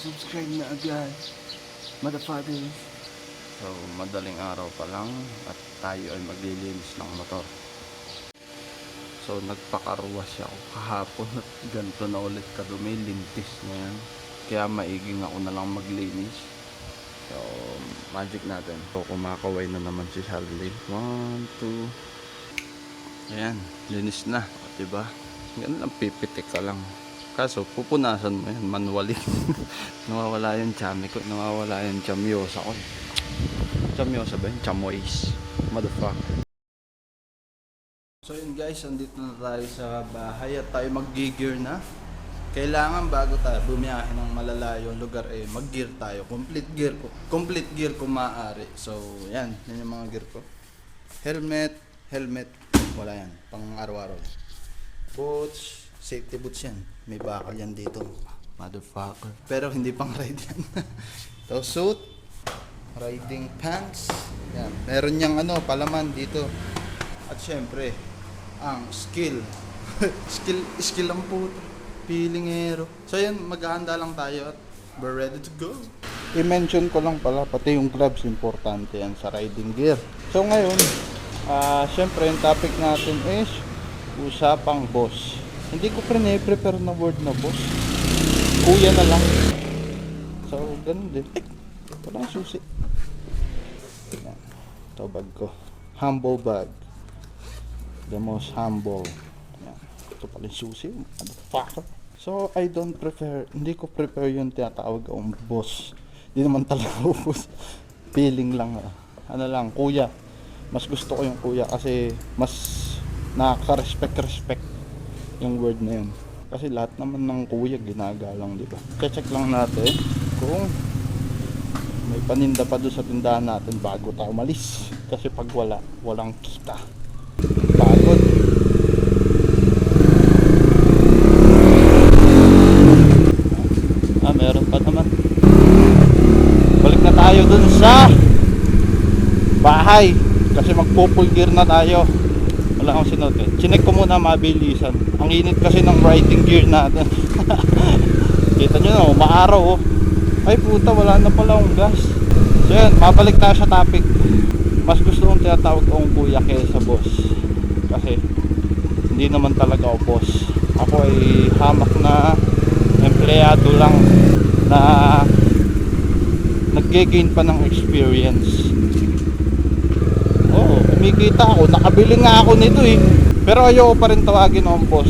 subscribe na agad. Motherfucker. So madaling araw pa lang at tayo ay maglilinis ng motor. So nagpakaruwas ako kahapon at ganito na ulit kadumi, lintis na yan. Kaya maiging ako na lang maglinis. So, magic natin. So, kumakaway na naman si Charlene. One, two. Ayan, linis na. Diba? Ganun lang, pipitik ka lang. Kaso, pupunasan mo yan, manually. nawawala yung chami ko, nawawala yung chamyosa ko. Chamyosa ba yun? Chamoys. Motherfucker. So yun guys, andito na tayo sa bahay at tayo mag-gear na. Kailangan bago tayo bumiyahe ng malalayong lugar eh mag-gear tayo. Complete gear ko. Complete gear kung maaari. So yan, yan yung mga gear ko. Helmet, helmet, wala yan. Pang araw-araw. Boots, safety boots yan. May bakal yan dito. Motherfucker. Pero hindi pang ride yan. so suit, riding pants. Yan. Meron niyang ano, palaman dito. At syempre, ang skill. skill, skill ang puto. Pilingero. So yan, maghahanda lang tayo at we're ready to go. I-mention ko lang pala, pati yung gloves, importante yan sa riding gear. So ngayon, ah syempre yung topic natin is usapang boss. Hindi ko pre-prepare na word na boss. Kuya na lang. So, ganun din. Ay, wala yung susi. Yan. Ito bag ko. Humble bag. The most humble. Yan. Ito pala yung susi. Motherfucker. So, I don't prefer, hindi ko prefer yung tinatawag akong boss. Hindi naman talaga boss. Feeling lang. ah. Ano lang, kuya. Mas gusto ko yung kuya kasi mas nakaka-respect-respect yung word na yun. Kasi lahat naman ng kuya ginagalang, di ba? Check lang natin kung may paninda pa doon sa tindahan natin bago tayo umalis. Kasi pag wala, walang kita. Pagod. Ah, meron pa naman. Balik na tayo dun sa bahay. Kasi magpo-full gear na tayo. Wala akong sinuot eh. Chinek ko muna mabilisan. Ang init kasi ng riding gear natin. Kita nyo na, umaaraw oh. Ay puta, wala na pala akong gas. So yun, mabalik tayo sa topic. Mas gusto kong tinatawag akong kuya kaysa boss. Kasi hindi naman talaga ako boss. Ako ay hamak na empleyado lang na nag-gain pa ng experience. Kumikita ako. Nakabili nga ako nito eh. Pero ayoko pa rin tawagin akong boss.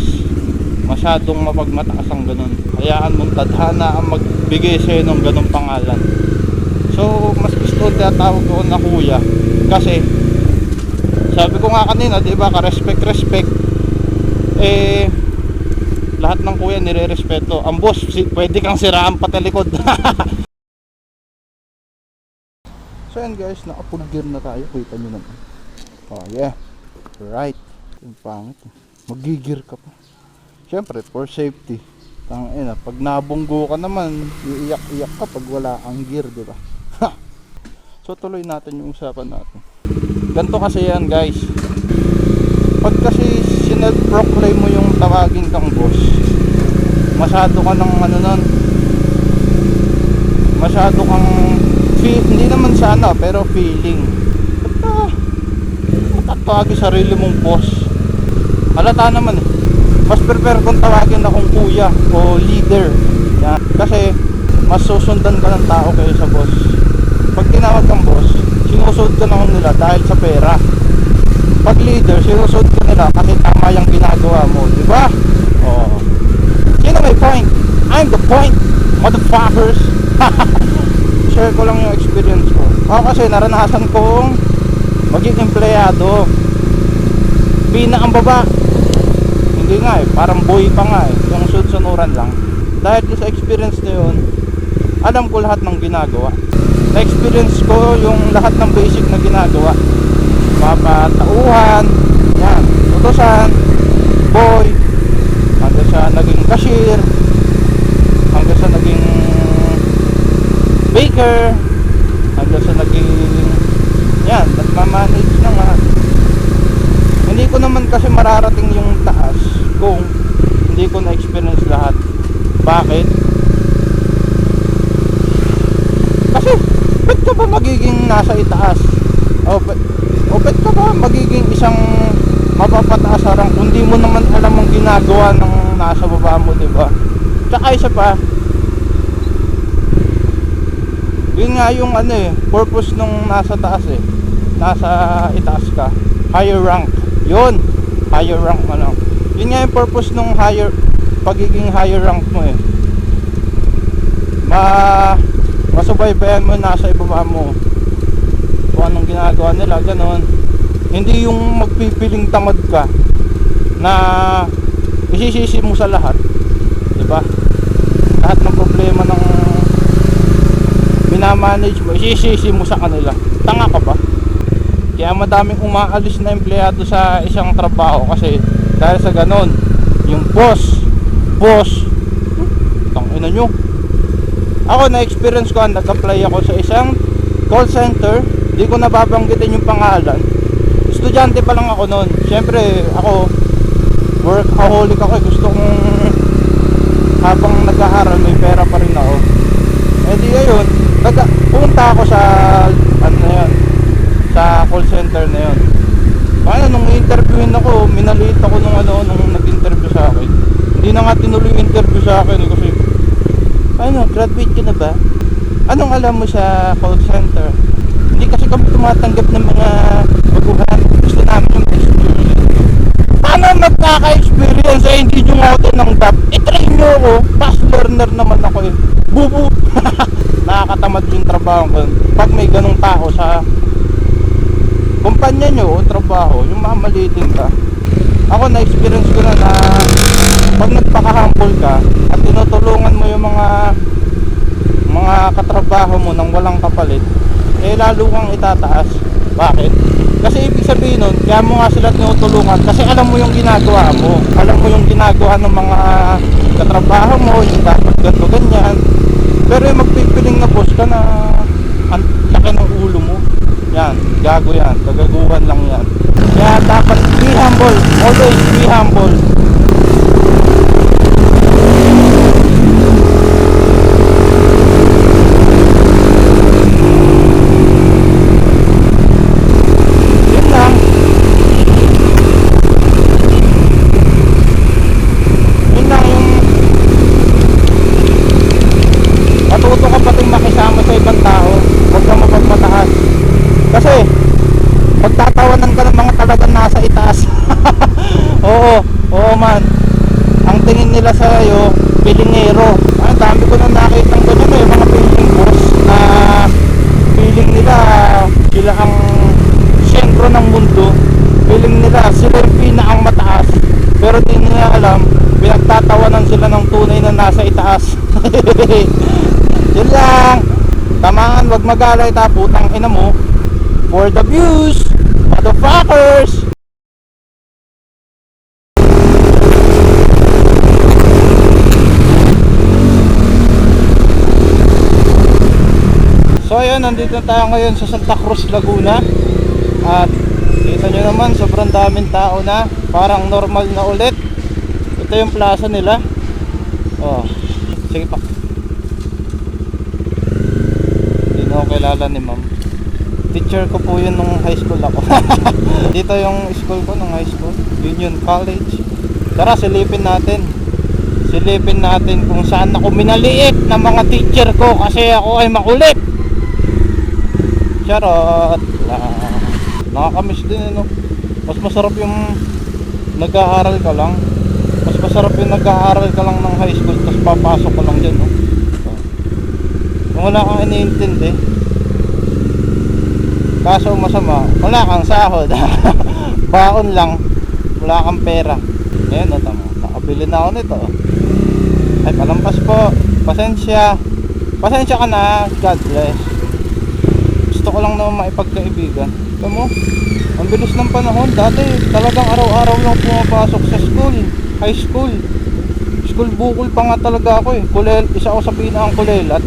Masyadong mapagmataas ang ganun. Hayaan mong tadhana ang magbigay sa'yo ng ganung pangalan. So, mas gusto tinatawag ko na kuya. Kasi, sabi ko nga kanina, di ba, ka-respect, respect. Eh, lahat ng kuya nire-respeto. Ang boss, si, pwede kang siraan pati likod. so yan guys, naka-full gear na tayo. Kita nyo naman. Oh yeah. Right. Yung pangit. Magigir ka pa. Siyempre, for safety. Tang ina, pag nabunggo ka naman, iiyak-iyak ka pag wala ang gear, di ba? So tuloy natin yung usapan natin. Ganto kasi yan, guys. Pag kasi sinel-proclaim mo yung tawagin kang boss, masyado ka ng ano nun, masyado kang hindi naman sana, pero feeling. Matatawagin sarili mong boss? Halata naman eh. Mas prefer kung tawagin akong kuya o leader. Yan. Kasi mas susundan ka ng tao kayo sa boss. Pag tinawag kang boss, sinusod ka naman nila dahil sa pera. Pag leader, sinusod ka nila kasi tama yung ginagawa mo. Di ba? Oo. Ang may point. I'm the point, motherfuckers. Share ko lang yung experience ko. Ako kasi naranasan kong maging empleyado. Pina ang baba. Hindi nga eh, parang boy pa nga eh. Yung sunsunuran lang. Dahil sa experience na yun, alam ko lahat ng ginagawa. Na-experience ko yung lahat ng basic na ginagawa. Papatauhan, yan, utosan, boy, hanggang sa naging cashier, hanggang sa naging baker, hanggang sa naging yan, nagmamanage na nga. Hindi ko naman kasi mararating yung taas kung hindi ko na-experience lahat. Bakit? Kasi, ba't ka ba magiging nasa itaas? O, o ba't ka ba magiging isang mapapataas harang kung di mo naman alam ang ginagawa ng nasa baba mo, di ba? Tsaka isa pa, yun nga yung ano eh, purpose nung nasa taas eh. Nasa itaas ka. Higher rank. Yun. Higher rank mo. Yun nga yung purpose nung higher, pagiging higher rank mo eh. Ma, masubaybayan mo nasa ibaba mo. Kung anong ginagawa nila, ganon. Hindi yung magpipiling tamad ka na isisisi mo sa lahat. 'Di ba? Lahat ng problema ng minamanage mo, isisisi mo sa kanila. Tanga ka ba? Kaya madaming umaalis na empleyado sa isang trabaho kasi dahil sa ganon, yung boss, boss, tangina nyo. Ako na-experience ko, nag-apply ako sa isang call center, di ko nababanggitin yung pangalan. Estudyante pa lang ako noon. Siyempre, ako, workaholic ako. Gusto kong habang nag-aaral, may pera pa rin ako. Eh di ayun, pumunta ako sa ano yun, sa call center na yun. Paano nung interviewin ako, minaliit ako nung ano nung nag-interview sa akin. Hindi na nga tinuloy yung interview sa akin eh, kasi ano, graduate ka na ba? Anong alam mo sa call center? Hindi kasi kami tumatanggap ng mga baguhan. Gusto namin yung experience. Paano magkaka-experience eh, hindi nyo nga ako tinanggap? I-train nyo ako. Fast learner naman ako eh. Bubu! Nakakatamad yung trabaho ko. Pag may ganong tao sa kumpanya nyo o trabaho, yung mamalitin ka. Ako na-experience ko na na pag nagpaka-humble ka at tinutulungan mo yung mga mga katrabaho mo nang walang kapalit, eh lalo kang itataas. Bakit? Kasi ibig sabihin nun, kaya mo nga sila tinutulungan kasi alam mo yung ginagawa mo. Alam mo yung ginagawa ng mga katrabaho mo, yung dapat ganito ganyan. Pero yung magpipiling na boss ka na ang laki ng ulo mo. Yan, gago yan. Kagaguhan lang yan. Kaya dapat be humble. Always be humble. Yun lang. Yun lang yung matuto ka pa rin makisama sa ibang tao. Huwag kang mapagmataas. Kasi, pagtatawanan ka ng mga talagang nasa itaas. oo, oo man. Ang tingin nila sa iyo, pilingero. Ang dami ko na nakita ng ganyan eh, mga piling boss na feeling nila sila ang sentro ng mundo. Feeling nila sila yung pinakang mataas. Pero di nila alam, pinagtatawanan sila ng tunay na nasa itaas. Yun lang. Tamaan, wag magalay ta, putang ina mo. For the views, motherfuckers! So ayun, nandito na tayo ngayon sa Santa Cruz, Laguna. At kita nyo naman, sobrang daming tao na. Parang normal na ulit. Ito yung plaza nila. Oh, sige pa. Hindi na ako kilala ni ma'am Teacher ko po yun nung high school ako Dito yung school ko nung high school Union College Tara, silipin natin Silipin natin kung saan ako minaliit ng mga teacher ko Kasi ako ay makulit Charot lang. Nakakamiss din ano. Mas masarap yung nag-aaral ka lang. Mas masarap yung nag-aaral ka lang ng high school tapos papasok ka lang dyan. No? So, wala kang iniintindi. Kaso masama, wala kang sahod. Baon lang. Wala kang pera. Ayan, no, tamo. Nakabili na ako nito. Ay, palampas po. Pasensya. Pasensya ka na. God bless gusto ko lang naman maipagkaibigan. Alam mo, ang bilis ng panahon. Dati talagang araw-araw lang pumapasok sa school, high school. School bukol pa nga talaga ako eh. Kulel, isa ako sa pinakang kulelat.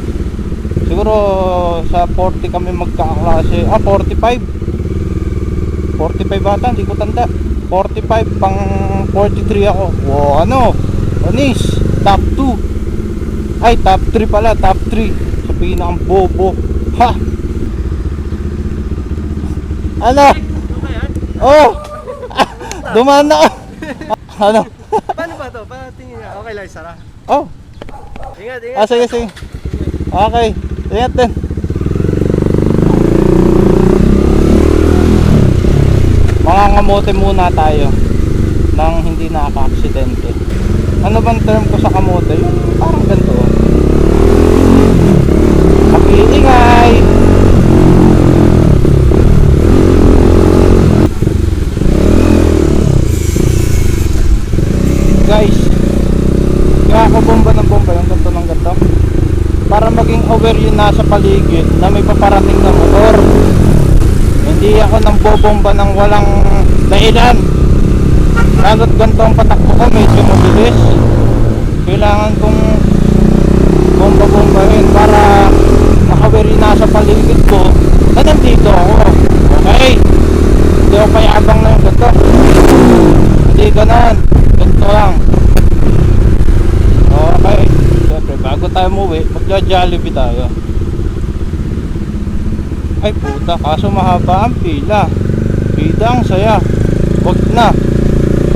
Siguro sa 40 kami magkaklase. Ah, 45. 45 bata, hindi ko tanda. 45 pang 43 ako. Wow, ano? Onis, top 2. Ay, top 3 pala, top 3. Sa pinakang bobo. Ha? Ano? Oh! Dumaan na ano? Paano ba to? Paano tingin nga? Okay lang, Sara. Oh, Ingat, ingat. ah, sige, sige. Okay, ingat din. Mangangamote muna tayo nang hindi nakaka-aksidente. Ano bang term ko sa kamote? Yung parang ganito. Mag-iingay! Guys, kaya ako bomba ng bomba yung ganito ng ganito para maging aware yun nasa paligid na may paparating na motor. Hindi ako nang bobomba ng walang dahilan. Lalo't ganito ang patakbo ko medyo mabilis. Kailangan kong bomba bombahin para makaware yun nasa paligid ko na nandito ako. Okay? Hindi ako payabang na yung ganito hindi ganon ganito lang Okay. Siyempre, bago tayo umuwi, magja-jollibee tayo. Ay puta, kaso mahaba ang pila. Pila ang saya. Wag na.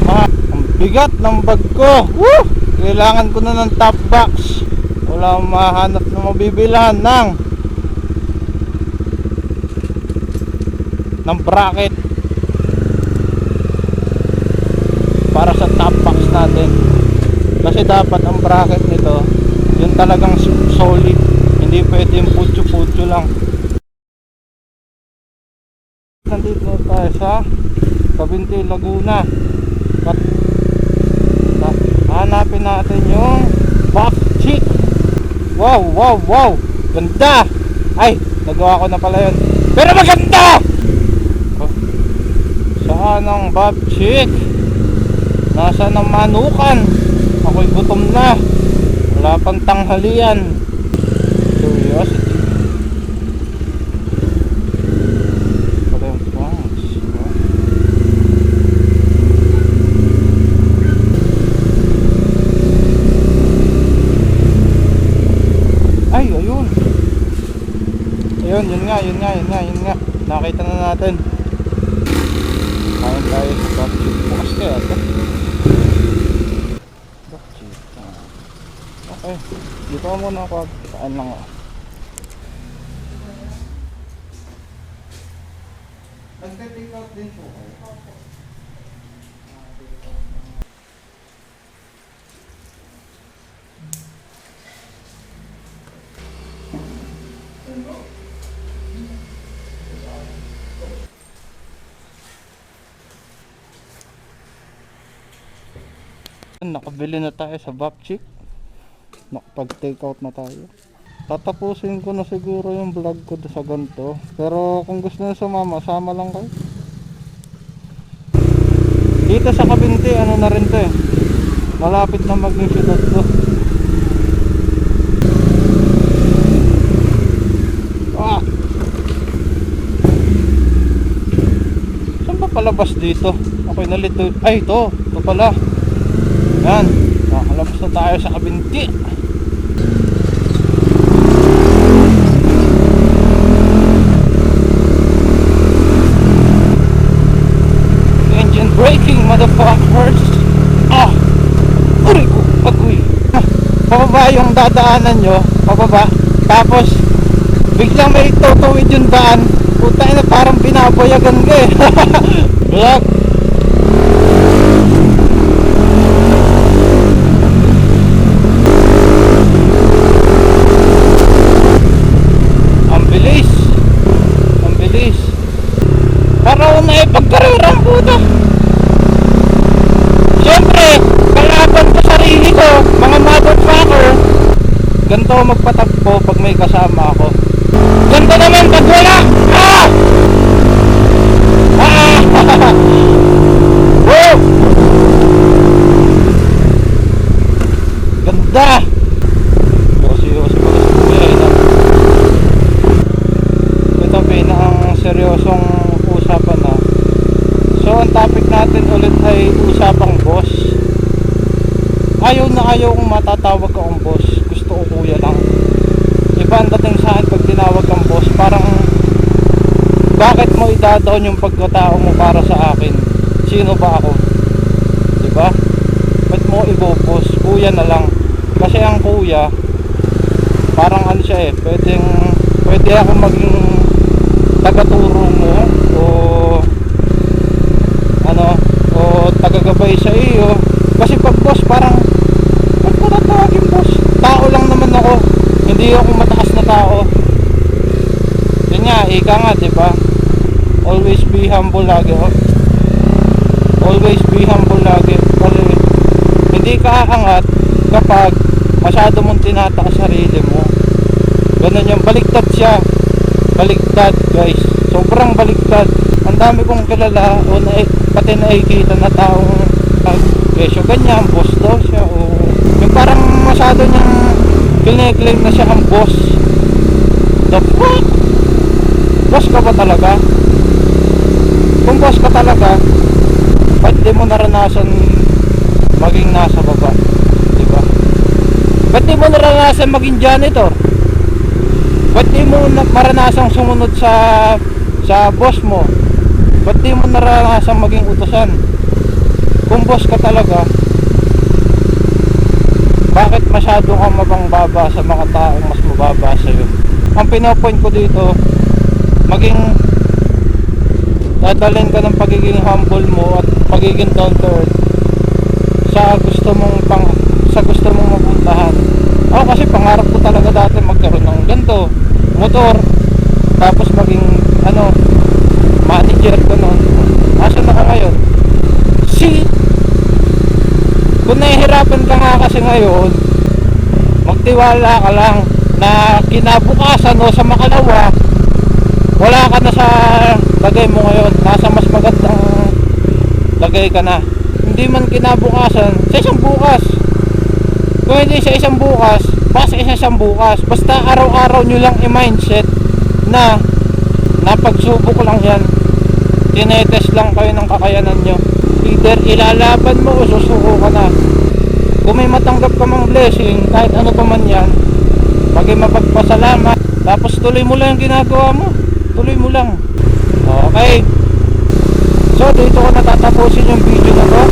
Mga, ang bigat ng bag ko. Woo! Kailangan ko na ng top box. Wala akong mahanap na mabibilhan ng ng bracket para sa top box natin kasi dapat ang bracket nito talagang solid. Hindi pwede yung putyo-putyo lang. Nandito na tayo sa Cabinti, Laguna. At hanapin natin yung box chick wow wow wow. Ganda. Ay nagawa ko na pala yun. Pero maganda! Oh. saan ang bob chick nasa ng manukan? Ako'y gutom na wala pang tanghalian curiosity. Ay ayun. Ayun yun nga yun nga yun nga yun nga. Nakita na natin. Kain tayo sa Bakchik bukas kaya ito Bakchik ah. Okay dito ka muna ako kain lang ako Nagte-take out din po kayo? Nakabili na tayo sa Bapchik. Nakapag-take out na tayo. Tatapusin ko na siguro yung vlog ko sa ganito. Pero kung gusto nyo sumama, sama lang kayo. Dito sa Kabinti, ano na rin to eh. Malapit na maging syudad to. Ah! Saan ba palabas dito? Ako'y nalito. Ay, ito. Ito pala. Yan. Nakalabas na tayo sa Kabinti. Engine braking, motherfuckers! Ah! Uri ko! Agoy! Ah, Pababa yung dadaanan nyo. Pababa. Tapos, biglang may tutuwid yung daan. Puta na parang binabayagan ka eh. Vlog! Ang bilis! Ang bilis! Para na eh, pagkarerang puta! Siyempre, kalaban ko sarili ko, mga motherfucker! Ganto ako magpatakbo pag may kasama ako. Ganto naman pag wala! ay usapang boss. Ayaw na ayaw kong matatawag ko boss. Gusto ko kuya lang. Iba ang dating sa akin pag tinawag kang boss. Parang bakit mo idadaon yung pagkatao mo para sa akin? Sino ba ako? Diba? Ba't mo ibobos kuya na lang. Kasi ang kuya parang ano siya eh pwedeng pwede ako maging tagaturo mo. Tagagabay sa iyo. Kasi pag boss, parang, ba't ko tatawagin boss? Tao lang naman ako. Hindi ako mataas na tao. Yun nga, ika nga, di ba? Always be humble lagi. oh. Always be humble lagi. Kasi hindi ka aangat kapag masyado mong tinataas sarili mo. Ganun yung baliktad siya. Baliktad, guys. Sobrang baliktad. Ang dami kong kilala o na, pati nakikita na taong ah, kesyo ganyan, boss daw siya o yung parang masyado niyang kiniklaim na siya ang boss. The fuck? Boss ka ba talaga? Kung boss ka talaga, ba't di mo naranasan maging nasa baba? Di ba? Ba't di mo naranasan maging janitor? Ba't mo na- maranasang sumunod sa sa boss mo? Ba't di mo naranasan maging utosan? Kung boss ka talaga, bakit masyado kang mabangbaba sa mga taong mas mababa sa'yo? Ang pinopoint ko dito, maging dadalhin ka ng pagiging humble mo at pagiging down to earth sa gusto mong pang sa gusto mong mapuntahan. Ako kasi pangarap ko talaga dati magkaroon ng ganito, motor, tapos maging ano, manager ko noon. Asa na ka ngayon? Si kung nahihirapan ka nga kasi ngayon, magtiwala ka lang na kinabukasan o sa makalawa, wala ka na sa lagay mo ngayon. Nasa mas magandang lagay ka na. Hindi man kinabukasan, sa isang bukas. Kung hindi sa isang bukas, pas isa isang bukas. Basta araw-araw nyo lang i-mindset na napagsubok lang yan. Tinetest lang kayo ng kakayanan nyo. Either ilalaban mo o susuko ka na. Kung may matanggap ka mang blessing, kahit ano pa man yan, maging mapagpasalamat. Tapos tuloy mo lang yung ginagawa mo. Tuloy mo lang. Okay. So, dito ko natatapusin yung video na to.